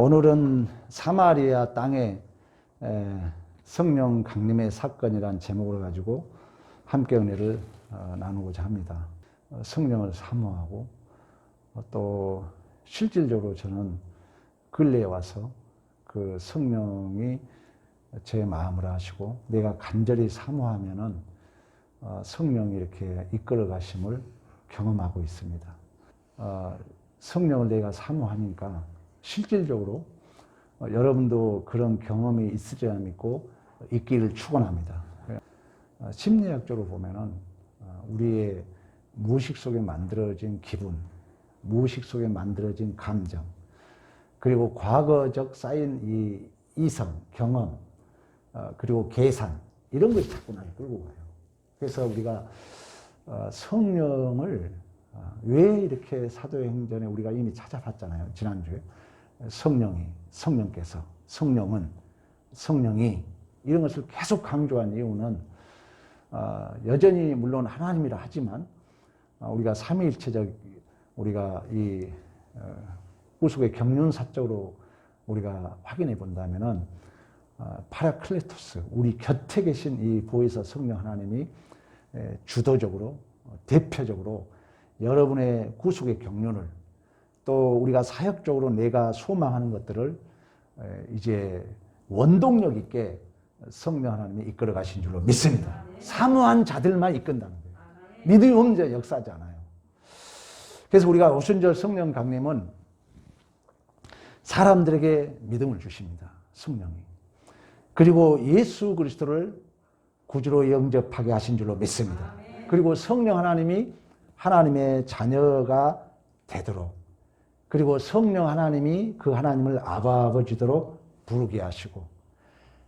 오늘은 사마리아 땅에 에, 성령 강림의 사건이란 제목을 가지고 함께 은혜를 어, 나누고자 합니다. 어, 성령을 사모하고 어, 또 실질적으로 저는 근래에 와서 그 성령이 제 마음을 하시고 내가 간절히 사모하면은 어, 성령이 이렇게 이끌어 가심을 경험하고 있습니다. 어, 성령을 내가 사모하니까 실질적으로 어, 여러분도 그런 경험이 있으리라 믿고 있기를 축원합니다. 어, 심리학적으로 보면은 어, 우리의 무의식 속에 만들어진 기분, 무의식 속에 만들어진 감정, 그리고 과거적 쌓인 이 이성, 경험, 어, 그리고 계산 이런 것이 자꾸 나를 끌고 가요. 그래서 우리가 어, 성령을 어, 왜 이렇게 사도행전에 우리가 이미 찾아봤잖아요. 지난주에 성령이 성령께서 성령은 성령이 이런 것을 계속 강조한 이유는 어, 여전히 물론 하나님이라 하지만 어, 우리가 삼위일체적 우리가 이 어, 구속의 경륜사적으로 우리가 확인해 본다면은 어, 파라클레토스 우리 곁에 계신 이 보혜사 성령 하나님이 에, 주도적으로 어, 대표적으로 여러분의 구속의 경륜을 또 우리가 사역적으로 내가 소망하는 것들을 에, 이제 원동력 있게 성령 하나님이 이끌어 가신 줄로 믿습니다. 사모한 자들만 이끈다는 거예요. 믿음이 없는 않아요. 그래서 우리가 오순절 성령 강림은 사람들에게 믿음을 주십니다. 성령이. 그리고 예수 그리스도를 구주로 영접하게 하신 줄로 믿습니다. 그리고 성령 하나님이 하나님의 자녀가 되도록 그리고 성령 하나님이 그 하나님을 아바 아버지도록 부르게 하시고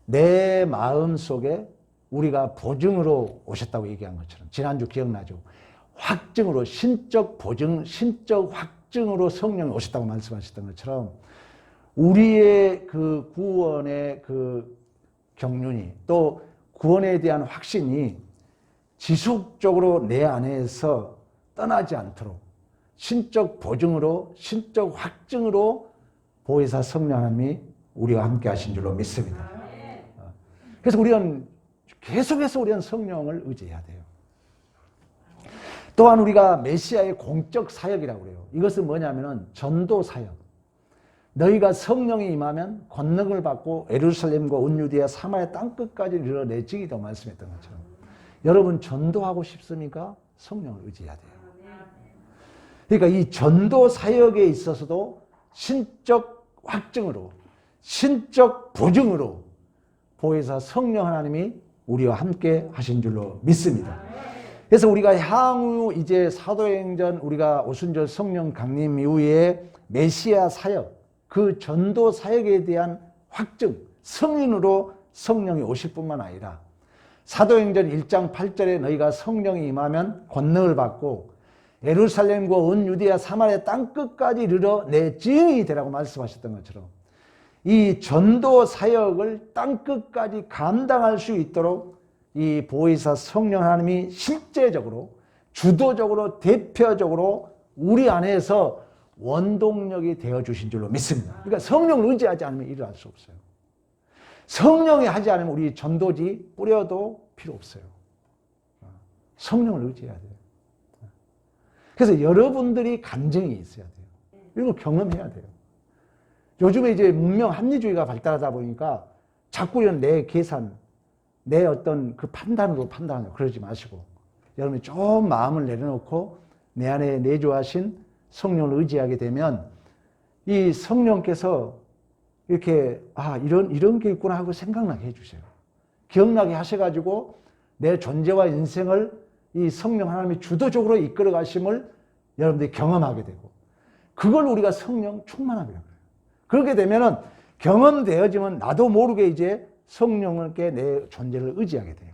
내 마음 속에 우리가 보증으로 오셨다고 얘기한 것처럼 지난주 기억나죠? 확증으로 신적 보증, 신적 확증으로 성령이 오셨다고 말씀하셨던 것처럼 우리의 그 구원의 그 경륜이 또 구원에 대한 확신이 지속적으로 내 안에서 떠나지 않도록 신적 보증으로 신적 확증으로 보혜사 성령 하나님이 우리와 함께 하신 줄로 믿습니다. 어. 그래서 우리는 계속해서 우리는 성령을 의지해야 돼요. 또한 우리가 메시아의 공적 사역이라고 그래요. 이것은 뭐냐면은 전도 사역. 너희가 성령이 임하면 권능을 받고 에루살렘과 온 유대야 사마리아 땅 끝까지 이르러 내 증이다 말씀했던 것처럼 여러분 전도하고 싶습니까? 성령을 의지해야 돼요. 그러니까 이 전도 사역에 있어서도 신적 확증으로 신적 보증으로 보혜사 성령 하나님이 우리와 함께 하신 줄로 믿습니다. 그래서 우리가 향후 이제 사도행전 우리가 오순절 성령 강림 이후에 메시아 사역 그 전도 사역에 대한 확증 성인으로 성령이 오실 뿐만 아니라 사도행전 1장 8절에 너희가 성령이 임하면 권능을 받고 예루살렘과 온 유대야 사마리아 땅 끝까지 이르러 내 증인이 되라고 말씀하셨던 것처럼 이 전도 사역을 땅 끝까지 감당할 수 있도록 이 보혜사 성령 하나님이 실제적으로 주도적으로 대표적으로 우리 안에서 원동력이 되어 주신 줄로 믿습니다. 그러니까 성령을 의지하지 않으면 할수 없어요. 성령이 하지 않으면 우리 전도지 뿌려도 필요 없어요. 성령을 의지해야 돼요. 그래서 여러분들이 감정이 있어야 돼요. 이런 걸 경험해야 돼요. 요즘에 이제 문명 합리주의가 발달하다 보니까 자꾸 이런 내 계산, 내 어떤 그 판단으로 판단하려 그러지 마시고 여러분이 좀 마음을 내려놓고 내 안에 내주하신 성령을 의지하게 되면 이 성령께서 이렇게 아 이런 이런 게 있구나 하고 생각나게 해주세요. 기억나게 하셔가지고 내 존재와 인생을 이 성령 하나님이 주도적으로 이끌어 가심을 여러분들이 경험하게 되고 그걸 우리가 성령 충만함이라고 해요. 그렇게 되면은 경험되어지면 나도 모르게 이제 성령께 내 존재를 의지하게 돼요.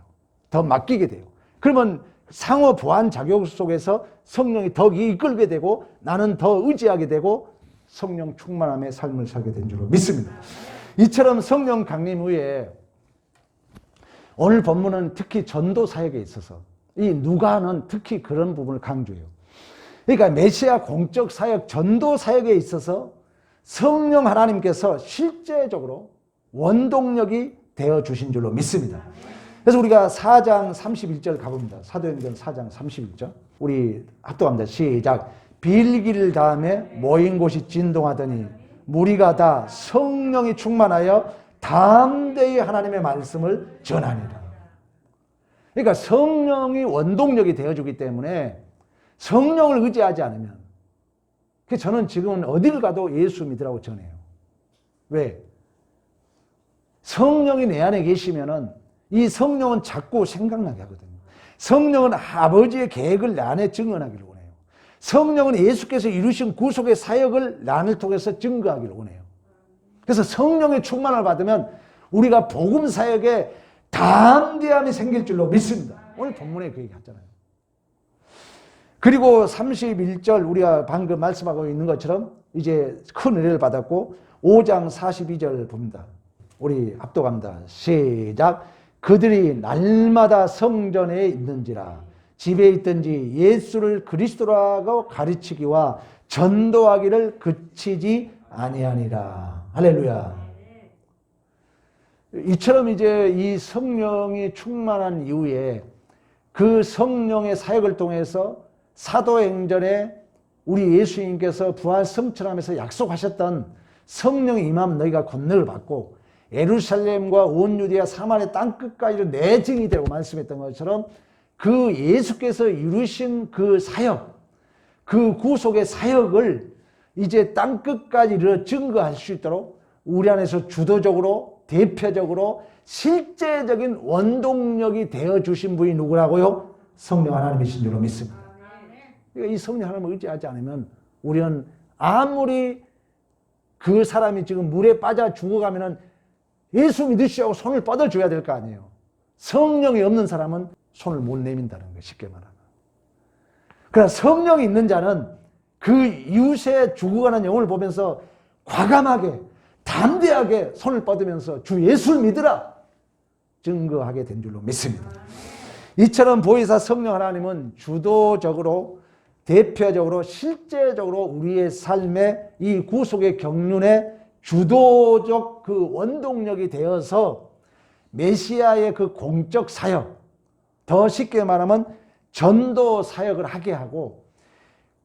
더 맡기게 돼요. 그러면 상호 보완 작용 속에서 성령이 더 이끌게 되고 나는 더 의지하게 되고 성령 충만함의 삶을 살게 된 줄로 믿습니다. 이처럼 성령 강림 후에 오늘 본문은 특히 전도 사역에 있어서 이 누가는 특히 그런 부분을 강조해요. 그러니까 메시아 공적 사역, 전도 사역에 있어서 성령 하나님께서 실제적으로 원동력이 되어 주신 줄로 믿습니다. 그래서 우리가 4장 31절 가봅니다. 사도행전 4장 31절. 우리 합독합니다. 시작. 빌기를 다음에 모인 곳이 진동하더니 무리가 다 성령이 충만하여 담대히 하나님의 말씀을 전하니라. 그러니까 성령이 원동력이 되어주기 때문에 성령을 의지하지 않으면 그래서 저는 지금은 어딜 가도 예수 믿으라고 전해요. 왜? 성령이 내 안에 계시면은 이 성령은 자꾸 생각나게 하거든요. 성령은 아버지의 계획을 내 안에 증언하기를 원해요. 성령은 예수께서 이루신 구속의 사역을 나를 통해서 증거하기를 원해요. 그래서 성령의 충만을 받으면 우리가 복음 사역에 담대함이 생길 줄로 믿습니다. 오늘 본문에 그 얘기 하잖아요. 그리고 31절 우리가 방금 말씀하고 있는 것처럼 이제 큰 은혜를 받았고 5장 42절 봅니다. 우리 합독합니다. 시작. 그들이 날마다 성전에 있는지라 집에 있든지 예수를 그리스도라고 가르치기와 전도하기를 그치지 아니하니라. 할렐루야. 이처럼 이제 이 성령이 충만한 이후에 그 성령의 사역을 통해서 사도행전에 우리 예수님께서 부활 성천하면서 약속하셨던 성령이 임하면 너희가 권능을 받고 예루살렘과 온 유대와 사마리아 땅 끝까지로 내 증이 되고 말씀했던 것처럼 그 예수께서 이루신 그 사역, 그 구속의 사역을 이제 땅 끝까지 이르러 증거할 수 있도록 우리 안에서 주도적으로 대표적으로 실제적인 원동력이 되어 주신 분이 누구라고요? 성령 하나님이신 줄로 믿습니다. 그러니까 이 성령 하나님을 의지하지 않으면 우리는 아무리 그 사람이 지금 물에 빠져 죽어가면은 예수 믿으시라고 손을 뻗어줘야 될 거 아니에요. 성령이 없는 사람은 손을 못 내민다는 거예요. 쉽게 말하면. 그러나 성령이 있는 자는 그 이웃의 죽어가는 영혼을 보면서 과감하게 담대하게 손을 뻗으면서 주 예수를 믿으라 증거하게 된 줄로 믿습니다. 이처럼 보혜사 성령 하나님은 주도적으로 대표적으로 실제적으로 우리의 삶의 이 구속의 경륜에 주도적 그 원동력이 되어서 메시아의 그 공적 사역, 더 쉽게 말하면 전도 사역을 하게 하고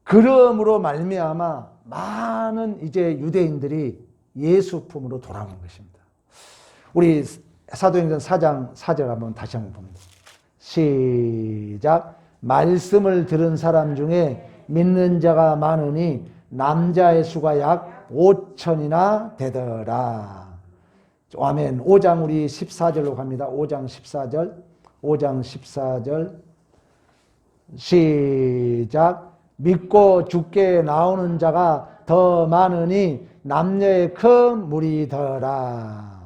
그러므로 말미암아 많은 이제 유대인들이 예수 품으로 돌아오는 것입니다. 우리 사도행전 4장 4절 한번 다시 한번 봅니다. 시작. 말씀을 들은 사람 중에 믿는 자가 많으니 남자의 수가 약 5천이나 되더라. 아멘. 5장 우리 14절로 갑니다. 5장 14절. 5장 14절. 시작. 믿고 죽게 나오는 자가 더 많으니 남녀의 큰 무리더라.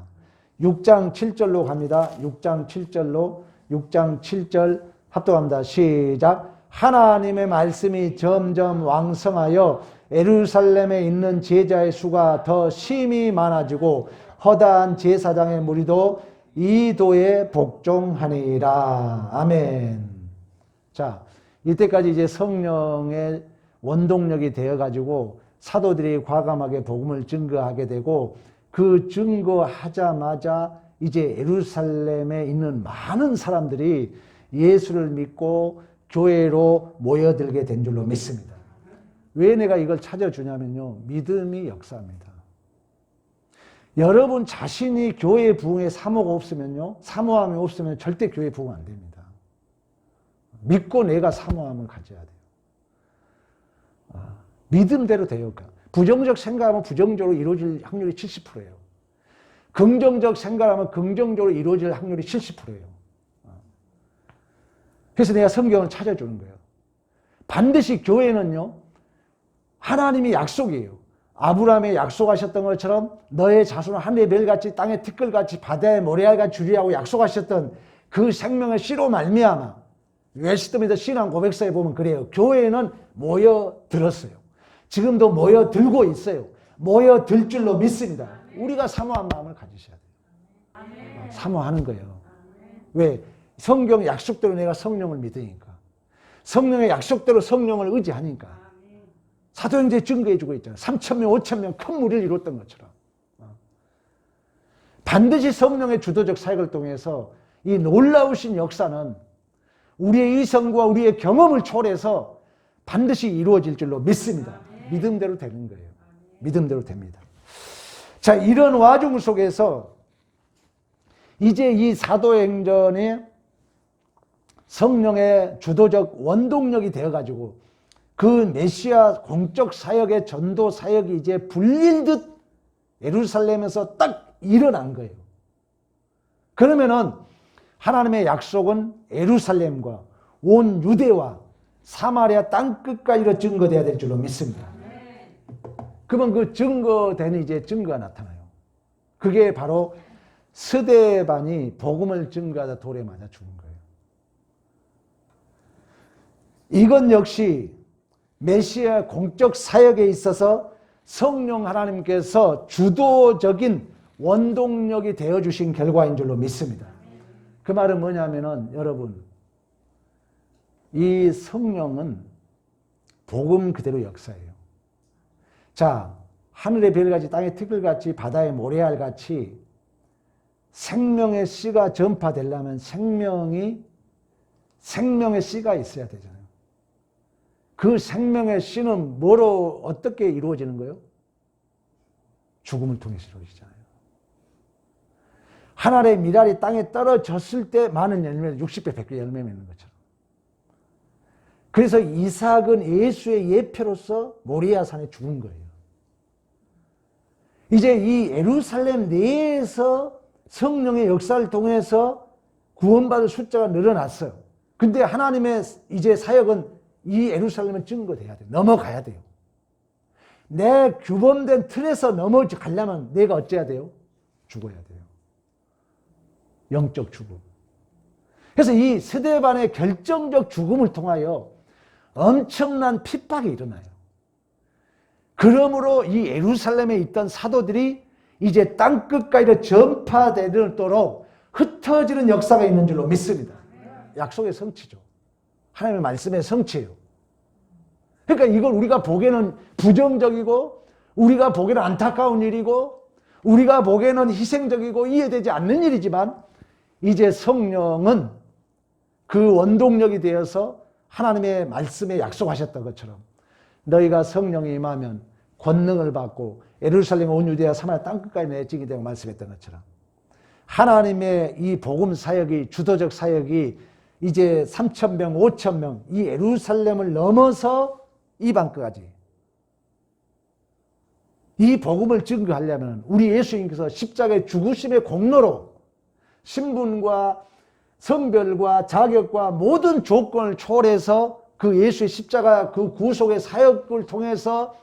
6장 7절로 갑니다. 6장 7절로 6장 7절 합독합니다. 시작. 하나님의 말씀이 점점 왕성하여 에루살렘에 있는 제자의 수가 더 심히 많아지고 허다한 제사장의 무리도 이 도에 복종하니라. 아멘. 자, 이때까지 이제 성령의 원동력이 되어 가지고 사도들이 과감하게 복음을 증거하게 되고 그 증거하자마자 이제 예루살렘에 있는 많은 사람들이 예수를 믿고 교회로 모여들게 된 줄로 믿습니다. 왜 내가 이걸 찾아주냐면요. 믿음이 역사입니다. 여러분 자신이 교회 부흥에 사모가 없으면요. 사모함이 없으면 절대 교회 부흥 안 됩니다. 믿고 내가 사모함을 가져야 돼요. 아, 믿음대로 돼요. 부정적 생각하면 부정적으로 이루어질 확률이 70%예요. 긍정적 생각하면 긍정적으로 이루어질 확률이 70%예요. 그래서 내가 성경을 찾아주는 거예요. 반드시 교회는요, 하나님이 약속이에요. 아브라함의 약속하셨던 것처럼 너의 자손은 하늘의 별같이 땅의 티끌같이 바다의 모래알같이 주리라고 약속하셨던 그 생명의 씨로 말미암아 웨스트미더 신앙 고백서에 보면 그래요. 교회는 모여 들었어요. 지금도 모여들고 있어요. 모여들 줄로 믿습니다. 우리가 사모한 마음을 가지셔야 돼요. 사모하는 거예요. 왜? 성경 약속대로 내가 성령을 믿으니까. 성령의 약속대로 성령을 의지하니까. 사도행전에 증거해주고 있잖아요. 3천 명, 5천 명 큰 무리를 이뤘던 것처럼. 어. 반드시 성령의 주도적 사역을 통해서 이 놀라우신 역사는 우리의 이성과 우리의 경험을 초월해서 반드시 이루어질 줄로 믿습니다. 믿음대로 되는 거예요. 믿음대로 됩니다. 자, 이런 와중 속에서 이제 이 사도행전에 성령의 주도적 원동력이 되어가지고 그 메시아 공적 사역의 전도 사역이 이제 불릴 듯 예루살렘에서 딱 일어난 거예요. 그러면은 하나님의 약속은 예루살렘과 온 유대와 사마리아 땅 끝까지로 증거돼야 될 줄로 믿습니다. 그러면 그 증거되는 이제 증거가 나타나요. 그게 바로 스데반이 복음을 증거하다 돌에 맞아 죽은 거예요. 이건 역시 메시아 공적 사역에 있어서 성령 하나님께서 주도적인 원동력이 되어 주신 결과인 줄로 믿습니다. 그 말은 뭐냐면은 여러분 이 성령은 복음 그대로 역사예요. 자, 하늘의 별같이 땅의 티끌같이 바다의 모래알같이 생명의 씨가 전파되려면 생명이 생명의 씨가 있어야 되잖아요. 그 생명의 씨는 뭐로 어떻게 이루어지는 거예요? 죽음을 통해서 이루어지잖아요. 하늘의 미랄이 땅에 떨어졌을 때 많은 열매를 60배, 100배 열매 맺는 것처럼. 그래서 이삭은 예수의 예표로서 모리아 산에 죽은 거예요. 이제 이 예루살렘 내에서 성령의 역사를 통해서 구원받을 숫자가 늘어났어요. 근데 하나님의 이제 사역은 이 예루살렘은 증거돼야 돼요. 넘어가야 돼요. 내 규범된 틀에서 넘어가려면 내가 어째야 돼요? 죽어야 돼요. 영적 죽음. 그래서 이 스데반의 결정적 죽음을 통하여 엄청난 핍박이 일어나요. 그러므로 이 예루살렘에 있던 사도들이 이제 땅끝까지 전파되도록 흩어지는 역사가 있는 줄로 믿습니다. 약속의 성취죠. 하나님의 말씀의 성취예요. 그러니까 이걸 우리가 보기에는 부정적이고 우리가 보기에는 안타까운 일이고 우리가 보기에는 희생적이고 이해되지 않는 일이지만 이제 성령은 그 원동력이 되어서 하나님의 말씀에 약속하셨던 것처럼 너희가 성령이 임하면 권능을 받고 예루살렘 온 유대와 사마리아 땅 끝까지 내찍이 되고 말씀했던 것처럼 하나님의 이 복음 사역이 주도적 사역이 이제 3천 명, 5천 명 이 예루살렘을 넘어서 이방까지 이 복음을 증거하려면 우리 예수님께서 십자가의 죽으심의 공로로 신분과 성별과 자격과 모든 조건을 초월해서 그 예수의 십자가 그 구속의 사역을 통해서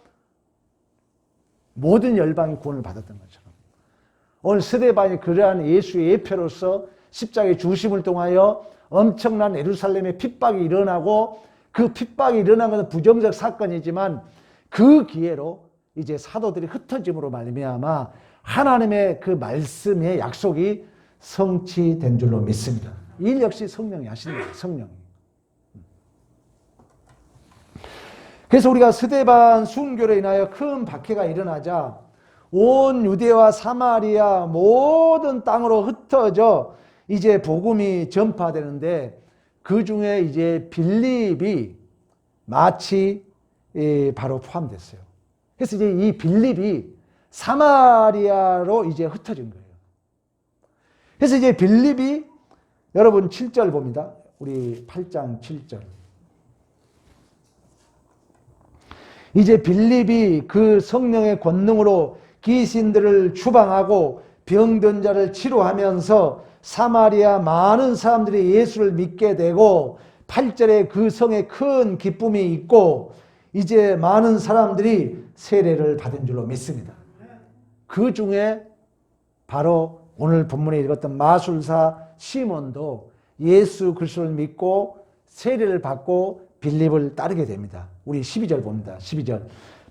모든 열방이 구원을 받았던 것처럼 오늘 스데반이 그러한 예수의 예표로서 십자가의 주심을 통하여 엄청난 예루살렘의 핍박이 일어나고 그 핍박이 일어난 것은 부정적 사건이지만 그 기회로 이제 사도들이 흩어짐으로 말미암아 하나님의 그 말씀의 약속이 성취된 줄로 믿습니다. 일 역시 성령이 하시는 거예요. 성령이. 그래서 우리가 스데반 순교로 인하여 큰 박해가 일어나자 온 유대와 사마리아 모든 땅으로 흩어져 이제 복음이 전파되는데 그 중에 이제 빌립이 마치 바로 포함됐어요. 그래서 이제 이 빌립이 사마리아로 이제 흩어진 거예요. 그래서 이제 빌립이 여러분 7절 봅니다. 우리 8장 7절. 이제 빌립이 그 성령의 권능으로 귀신들을 추방하고 병든 자를 치료하면서 사마리아 많은 사람들이 예수를 믿게 되고 8절에 그 성에 큰 기쁨이 있고 이제 많은 사람들이 세례를 받은 줄로 믿습니다. 그 중에 바로 오늘 본문에 읽었던 마술사 시몬도 예수 그리스도를 믿고 세례를 받고 빌립을 따르게 됩니다. 우리 12절 봅니다. 12절.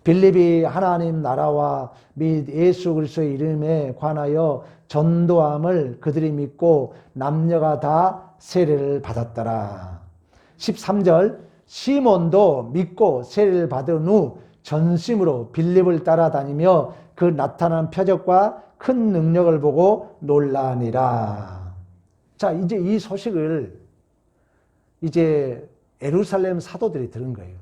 빌립이 하나님 나라와 및 예수 그리스도의 이름에 관하여 전도함을 그들이 믿고 남녀가 다 세례를 받았더라. 13절. 시몬도 믿고 세례를 받은 후 전심으로 빌립을 따라다니며 그 나타난 표적과 큰 능력을 보고 놀라니라. 자, 이제 이 소식을 이제 에루살렘 사도들이 들은 거예요.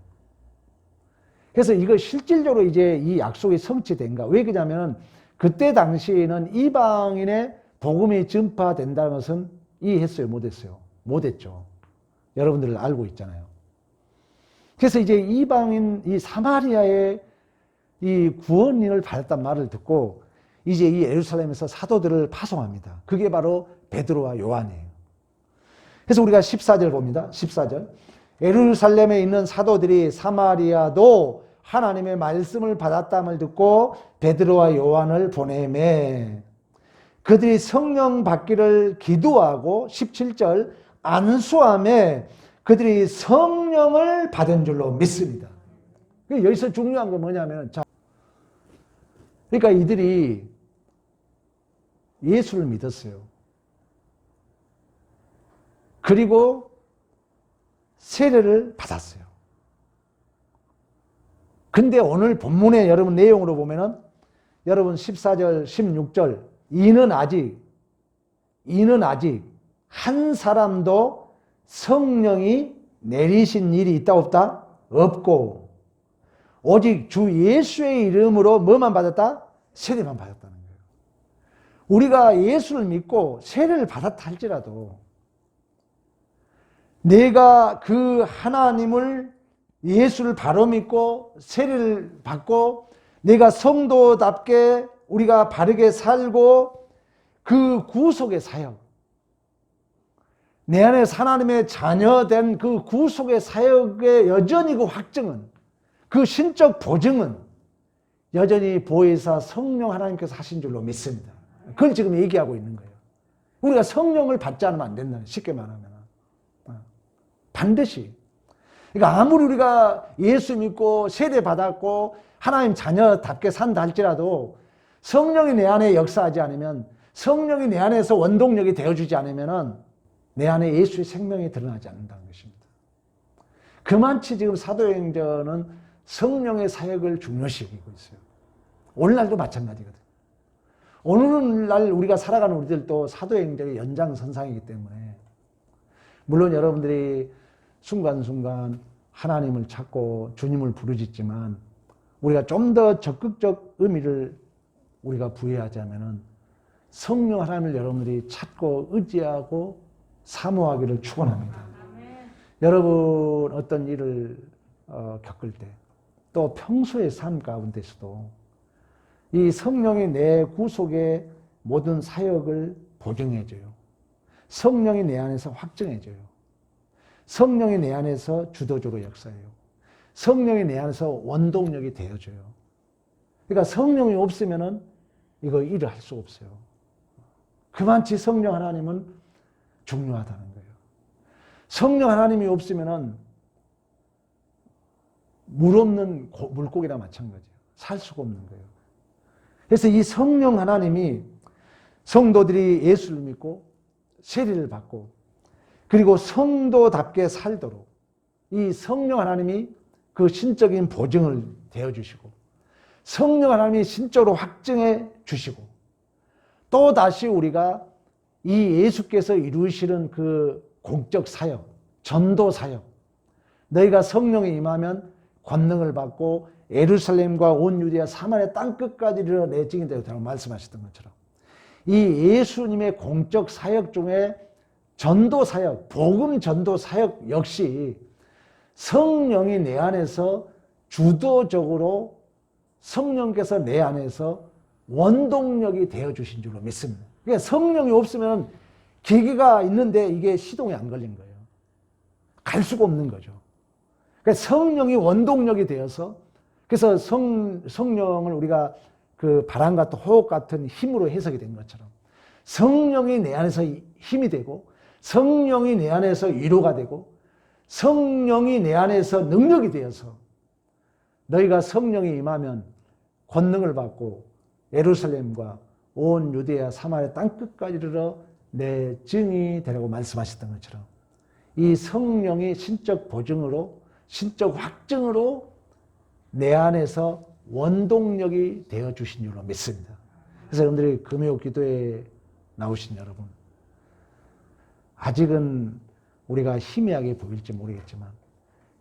그래서 이거 실질적으로 이제 이 약속이 성취된가? 왜 그러냐면 그때 당시에는 이방인의 복음이 전파된다는 것은 이해했어요? 못했어요? 못했죠. 여러분들 알고 있잖아요. 그래서 이제 이방인, 이 사마리아의 이 구원인을 받았단 말을 듣고 이제 이 예루살렘에서 사도들을 파송합니다. 그게 바로 베드로와 요한이에요. 그래서 우리가 14절 봅니다. 14절. 예루살렘에 있는 사도들이 사마리아도 하나님의 말씀을 받았담을 듣고 베드로와 요한을 보내매 그들이 성령 받기를 기도하고 17절 안수함에 그들이 성령을 받은 줄로 믿습니다. 여기서 중요한 건 뭐냐면 자 그러니까 이들이 예수를 믿었어요. 그리고 세례를 받았어요. 근데 오늘 본문의 여러분 내용으로 보면은 여러분 14절, 16절 이는 아직 이는 아직 한 사람도 성령이 내리신 일이 있다 없다? 없고 오직 주 예수의 이름으로 뭐만 받았다? 세례만 받았다는 거예요. 우리가 예수를 믿고 세례를 받았다 할지라도 내가 그 하나님을 예수를 바로 믿고 세례를 받고 내가 성도답게 우리가 바르게 살고 그 구속의 사역 내 안에 하나님의 자녀된 그 구속의 사역의 여전히 그 확증은 그 신적 보증은 여전히 보혜사 성령 하나님께서 하신 줄로 믿습니다. 그걸 지금 얘기하고 있는 거예요. 우리가 성령을 받지 않으면 안 된다. 쉽게 말하면. 반드시. 그러니까 아무리 우리가 예수 믿고 세례 받았고 하나님 자녀답게 산다 할지라도 성령이 내 안에 역사하지 않으면 성령이 내 안에서 원동력이 되어주지 않으면 내 안에 예수의 생명이 드러나지 않는다는 것입니다. 그만치 지금 사도행전은 성령의 사역을 중요시 여기고 있어요. 오늘날도 마찬가지거든요. 오늘날 우리가 살아가는 우리들도 사도행전의 연장선상이기 때문에 물론 여러분들이 순간순간 하나님을 찾고 주님을 부르짖지만 우리가 좀 더 적극적 의미를 우리가 부여하자면은 성령 하나님을 여러분들이 찾고 의지하고 사모하기를 축원합니다. 여러분 어떤 일을 어, 겪을 때 또 평소의 삶 가운데서도 이 성령이 내 구속의 모든 사역을 보증해줘요. 성령이 내 안에서 확증해줘요. 성령이 내 안에서 주도적으로 역사해요. 성령이 내 안에서 원동력이 되어줘요. 그러니까 성령이 없으면은 이거 일을 할 수 없어요. 그만치 성령 하나님은 중요하다는 거예요. 성령 하나님이 없으면은 물 없는 물고기나 마찬가지예요. 살 수가 없는 거예요. 그래서 이 성령 하나님이 성도들이 예수를 믿고 세례를 받고 그리고 성도답게 살도록 이 성령 하나님이 그 신적인 보증을 되어 주시고 성령 하나님이 신적으로 확증해 주시고 또 다시 우리가 이 예수께서 이루시는 그 공적 사역, 전도 사역, 너희가 성령에 임하면 권능을 받고 예루살렘과 온 유대와 사마리아 땅 끝까지 이르러 내 증인 되었다고 말씀하셨던 것처럼 이 예수님의 공적 사역 중에 전도 사역, 복음 전도 사역 역시 성령이 내 안에서 주도적으로 성령께서 내 안에서 원동력이 되어 주신 줄로 믿습니다. 그러니까 성령이 없으면 계기가 있는데 이게 시동이 안 걸린 거예요. 갈 수가 없는 거죠. 그러니까 성령이 원동력이 되어서 그래서 성, 성령을 우리가 그 바람 같은 호흡 같은 힘으로 해석이 된 것처럼 성령이 내 안에서 힘이 되고 성령이 내 안에서 위로가 되고 성령이 내 안에서 능력이 되어서 너희가 성령이 임하면 권능을 받고 예루살렘과 온 유대야 사마리아 땅 끝까지 이르러 내 증이 되라고 말씀하셨던 것처럼 이 성령이 신적 보증으로 신적 확증으로 내 안에서 원동력이 되어 주신 줄로 믿습니다. 그래서 여러분들이 금요 기도에 나오신 여러분, 아직은 우리가 희미하게 보일지 모르겠지만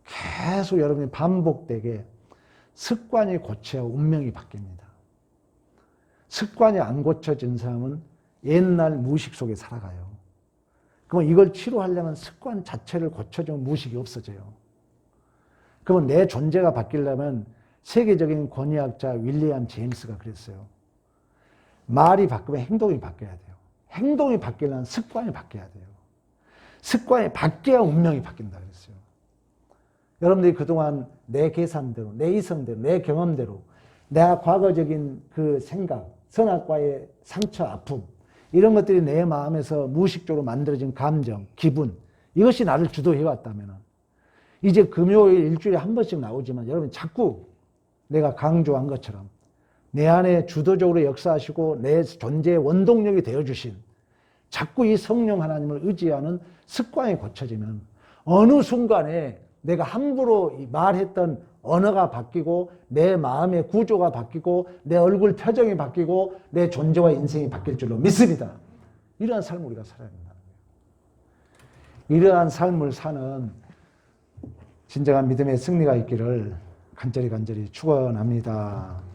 계속 여러분이 반복되게 습관이 고쳐야 운명이 바뀝니다. 습관이 안 고쳐진 사람은 옛날 무식 속에 살아가요. 그러면 이걸 치료하려면 습관 자체를 고쳐주면 무식이 없어져요. 그러면 내 존재가 바뀌려면 세계적인 권위학자 윌리엄 제임스가 그랬어요. 말이 바뀌면 행동이 바뀌어야 돼요. 행동이 바뀌려면 습관이 바뀌어야 돼요. 습관이 바뀌어야 운명이 바뀐다 그랬어요. 여러분들이 그동안 내 계산대로, 내 이성대로, 내 경험대로, 내가 과거적인 그 생각, 선악과의 상처, 아픔, 이런 것들이 내 마음에서 무의식적으로 만들어진 감정, 기분, 이것이 나를 주도해왔다면, 이제 금요일 일주일에 한 번씩 나오지만 여러분 자꾸 내가 강조한 것처럼 내 안에 주도적으로 역사하시고 내 존재의 원동력이 되어주신 자꾸 이 성령 하나님을 의지하는 습관이 고쳐지면 어느 순간에 내가 함부로 말했던 언어가 바뀌고 내 마음의 구조가 바뀌고 내 얼굴 표정이 바뀌고 내 존재와 인생이 바뀔 줄로 믿습니다. 이러한 삶을 우리가 살아야 거예요. 이러한 삶을 사는 진정한 믿음의 승리가 있기를 간절히 간절히 축원합니다.